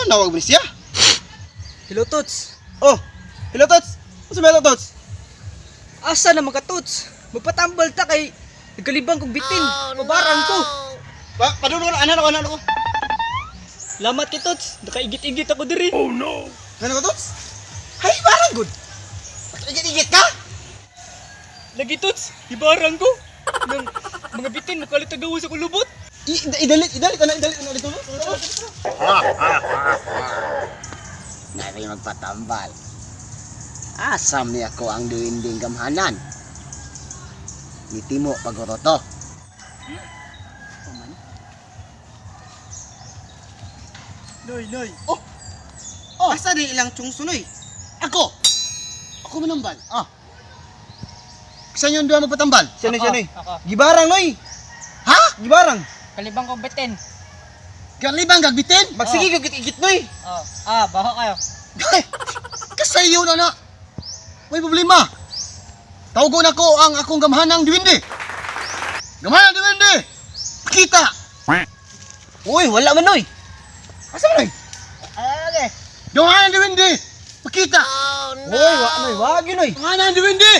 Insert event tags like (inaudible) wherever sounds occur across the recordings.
Ano nawag mo siya? Hello, Tots. Oh, hello Tots. Ano sa meron Tots? Asa na mga Tots? Magpatambal ta kay nagkalibang kong bitin. Ko. Pa, padulo ko na, ano ko, ano ko. Lamat kay Tots. Nakaigit-igit ako diri. Ano ko Tots? Hay, parang good. Igit-igit ka? Lagi Tots. Ibarang ko. Nang mga bitin makalit sa kulubot. I- idalit, idalit, ano, idalit, ano, dito mo? Nari magpatambal. Asam niya ko ang duwinding gamhanan. Ngiti mo pagoroto. Noy, noy. Oh, oh. Asa di ilang chung sunoy? Ako. Ako manambal. Ah. Saan yung dua magpatambal? Siya Ako, ako. Gibarang, noy. Ha? Gibarang. Kalibang kong bitin. Kalibang gagbitin? Magsige oh. igit noy. Oh. Ah, baho kayo. Kasayo na na. May problema. Tawgon ako ang akong gamhanang diwindi. Gamhanang diwindi. Kita. Uy, wala man noy. Asa man noy? Okay. Gamhanang diwindi. Pakita. Oh, no. Uy, wa noy, wag yun noy. Gamhanang diwindi.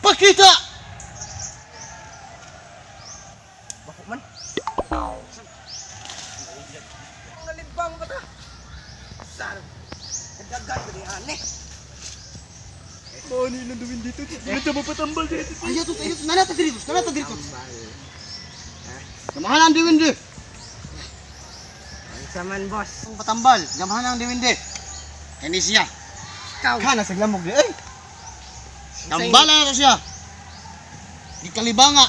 Pakita. Baho man. Kalibang ba ta? Saan? Kadagan ba ni ane? Mani lang duwin dito. Dito mo patambal dito. Ayo tu, ayo tu. Nana tu diri tu. Nana tu diri tu. Gamhanang diwindi. Saman boss. Ang patambal, gamhanang diwindi. Kani siya. Ikaw. Kana sa glamog di. Ay. Tambala na siya. Gikalibanga.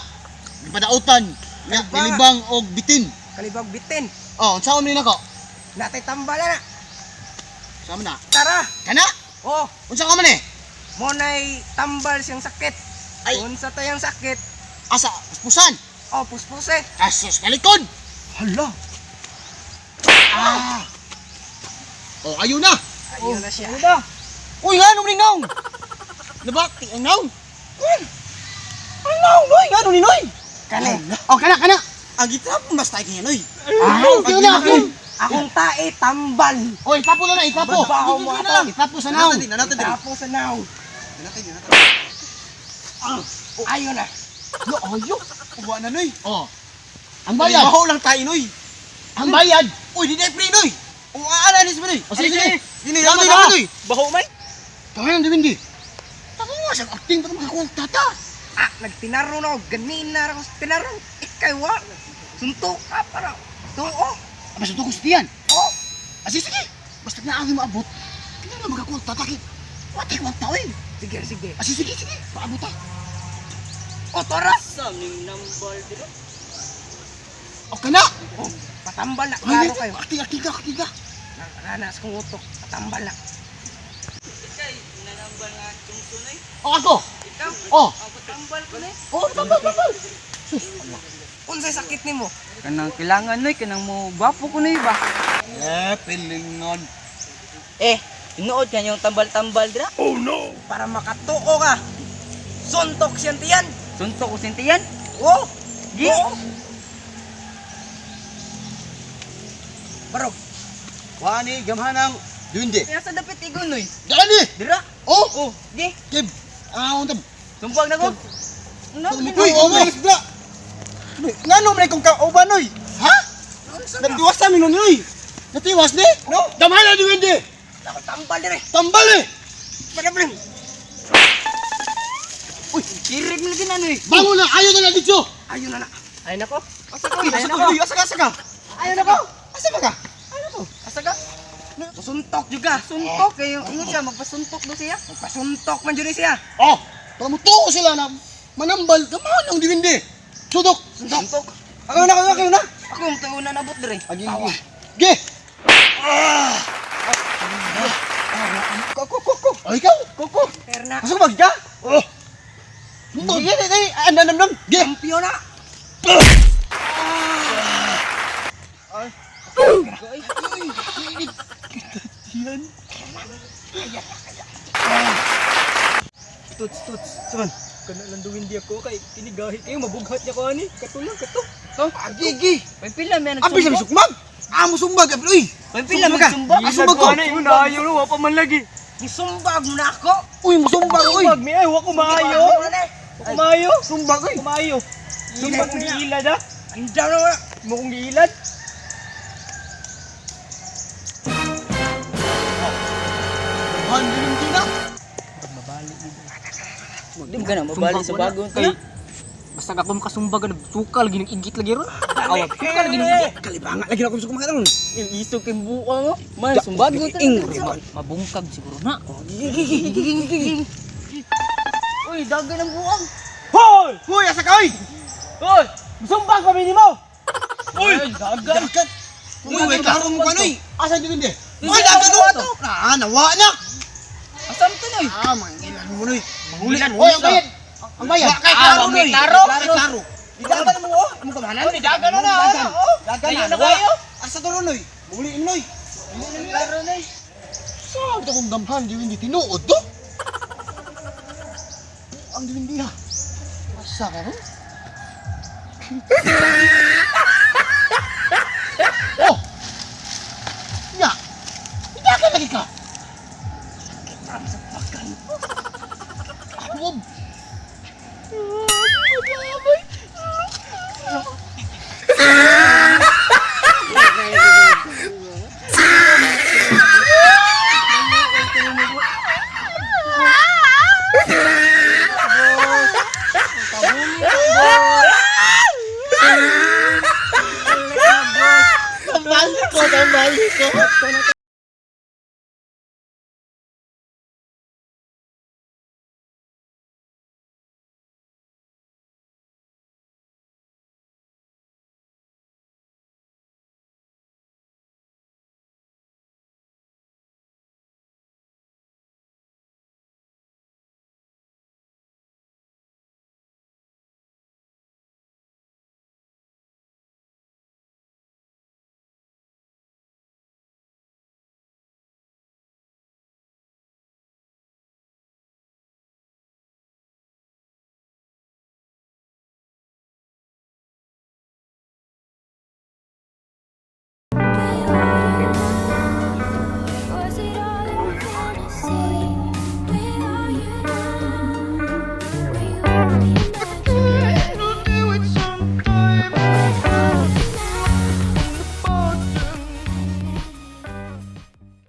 Gipadautan. Nga Kalibanga. nilibang og bitin. Kalibang bitin. Oh, unsa man nako? Natay tambala na. Sama na. Tara. Kana? Oh, Unsa ka man eh? mo na'y tambal siyang sakit. Ay. Unsa tayang sakit? Asa puspusan. Oh, puspuse. Asos kalikod. Hala. Ah. Oh, ayo na. Ayun na siya. Uy, nga nung ninong. Nabakti ang naong. Uy. Ang naong, noy. Nga nung ninoy. Kani. Oh, kana, kana. Ang gitara mo mas tayo kanya, noy. Ah, Ang na. Akong tae tambal. Oh, ipapo na na, ipapo. Babaho mo ato. Ipapo sa naong. Tapos sa now. Ayun na. Yo, ayo. Kuha na, noy. Oh. Ang Bayad. Baho lang tayo, noy. Ang bayad. Uy, di na free, noy. O, aala ni sa noy. O, sige, sige. Dini, noy, ka. noy. Baho man? Kaya nang dibindi. Taka nga siyang acting pa makakuha tata. Ah, nagtinaro na ako. Ganina na ako sa tinaro. Ikay wa. Suntok ka para. Tuo. Aba sa tukos diyan. Oh. Ah, sige, sige. Basta na ang maabot. Kaya na makakuha ng tatakit. Wati ko ang tawin. Sige, sige. Ah, sige, sige. Paabot ta. O, toras. Saming nambal dito. O ka na. Oh, patambal na. Ay, Klaro kayo. acting, acting ka, acting ka. Naranas kong utok. Patambal na. Ikay, nanambal nga itong tunay. O ako. Ikaw? Oh. Patambal ko na O, tambal, tambal. Unsay sakit nimo? Kanang kailangan noy kanang mo gwapo ko noy ba? Eh, pilingon. Eh, inuod kan yung tambal-tambal dira. Para makatuo ka. Suntok tiyan. Suntok ko sintiyan. Oh. Gi. Oo. Barog. Wani, gamhanang duwindi. Kaya sa dapit igon noy. Dali. Dira. Oh, Oh, di. Kib. Ah, untam. Sumpag na ko. Ano? Uy, oh, my bra. Nga no, may kong kauban, noy. Ha? Nagtiwas sa amin, noy. Natiwas ni? No. Gamhanang duwindi. Ako tambal dire. Tambal eh. Problem. Uy, kirig na din ano eh. Bangon na, ayaw na na dito. Ayun na na. Ay nako. Asa ka? Asa na ka? ko. Asa ka, asa ka? Ayun na ko. Asa ba ka? Asa ka? Suntok juga. Suntok kayo. Ingon siya magpasuntok do siya. Magpasuntok man dyan siya. Oh, para mo tuo sila na manambal. Gaman ang diwindi. Sudok. Suntok. Ako na, ako na, ako na. Ako yung tuuna nabot dire. Agi, agi. Ge. Koko, koko. Ay, ikaw. Koko. Perna. Ka ba ka? Oh. Sige, sige, sige. Anda, nam, nam. Ge. Kampiyon na. Yan. Tuts, tuts. Saman. Kana lang duwin di ako kay kinigahi kayo mabughat niya ko ani. Katulang kato. Agi, agi. May pila may Abi sa sukmag. amo sumbag, eh, uy. May pila Sumbag ka. magsumbag. Ah, sumbag ko. Ayaw na, wa pa man lagi. Gisumbag mo na ako. Uy, musumbag, uy. Sumbag mi ay wa ko maayo. Maayo. Sumbag ay. Maayo. Sumbag kong giilad ah. Ang daw na wala. Mo kong giilad. Di mo ka na mabali sa bagong Kay basta ka kung kasumbag na suka lagi ng igit lagi ron. Awat suka lagi ng igit. Kalibanga lagi ako sa kumakain ron. Yung isog kang buka mo. Man, sumbago ka. Mabungkag siguro na. Uy, dagan ang buang. Hoy! Uy, asa ka, uy. Hoy! Sumbag pa minimo. Uy, dagan. Uy, uy, klaro mo ka, uy. Asa di hindi? Uy, dagan mo. Ah, nawa na. Asam to noy. Ah, mangilan mo, uy. Mangulan mo. Ang bayad. Ang bayad. Kay klaro noy. klaro. Klaro. Mo, oh. Amo kamahanan? Dagan na na. Dagan na. kayo. Asa to ron, uy. Muli mo, uy. Klaro noy. Saan akong gamhan, di hindi tinuod to? Ang di hindi ha. Asa ka ron? (laughs) oh! Nya! Ka lagi ka! Awab! Tambali ko, tambali ko.